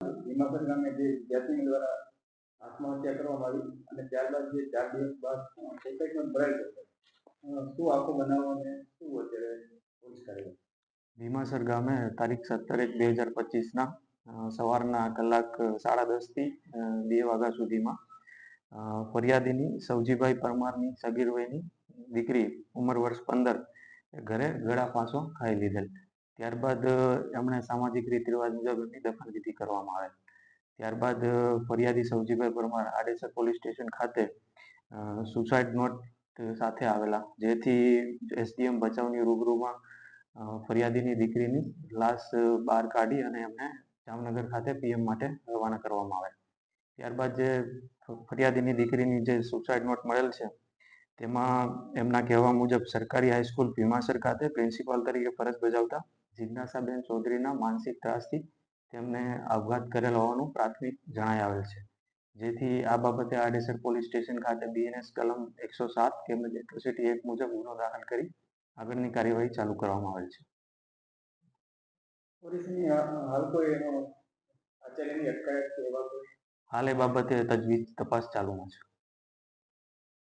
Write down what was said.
ભીમાસર ગામે જે દ્વારા આત્મહત્યા કરવામાં આવી અને ત્યારબાદ જે ચાર બાદ સોસાયટીમાં શું આખો બનાવ શું અત્યારે પોલીસ કાર્યવાહી? ભીમાસર ગામે તારીખ સત્તર એક બે હજાર પચીસના સવારના કલાક સાડા દસથી થી બે વાગ્યા સુધીમાં ફરિયાદીની, સવજીભાઈ પરમારની સગીર વયની દીકરી ઉંમર વર્ષ પંદર ઘરે ગળા ફાંસો ખાઈ લીધેલ. ત્યારબાદ એમણે સામાજિક રીત રિવાજ મુજબ એમની દફનવિધિ કરવામાં આવેલ. ત્યારબાદ ફરિયાદી સવજીભાઈ પરમાર આડેસર પોલીસ સ્ટેશન ખાતે સુસાઇડ નોટ સાથે આવેલા, જેથી એસડીએમ ભચાઉની રૂબરૂમાં ફરિયાદીની દીકરીની લાશ બહાર કાઢી અને એમને જામનગર ખાતે પીએમ માટે રવાના કરવામાં આવે ત્યારબાદ જે ફરિયાદીની દીકરીની જે સુસાઇડ નોટ મળેલ છે, તેમાં એમના કહેવા મુજબ સરકારી હાઈસ્કૂલ ભીમાસર ખાતે પ્રિન્સિપાલ તરીકે ફરજ બજાવતા જિજ્ઞાસાબેન ચૌધરીના માનસિક ત્રાસથી તેમને આપઘાત કરેલ હોવાનું પ્રાથમિક જણાઈ આવેલ છે. જેથી આ બાબતે આડેસર પોલીસ સ્ટેશન ખાતે બીએનએસ કલમ એકસો સાત તેમજ એટ્રોસિટી એક્ટ મુજબ ગુનો દાખલ કરી આગળની કાર્યવાહી ચાલુ કરવામાં આવેલ છે. હાલ એ બાબતે તજવીજ તપાસ ચાલુમાં છે.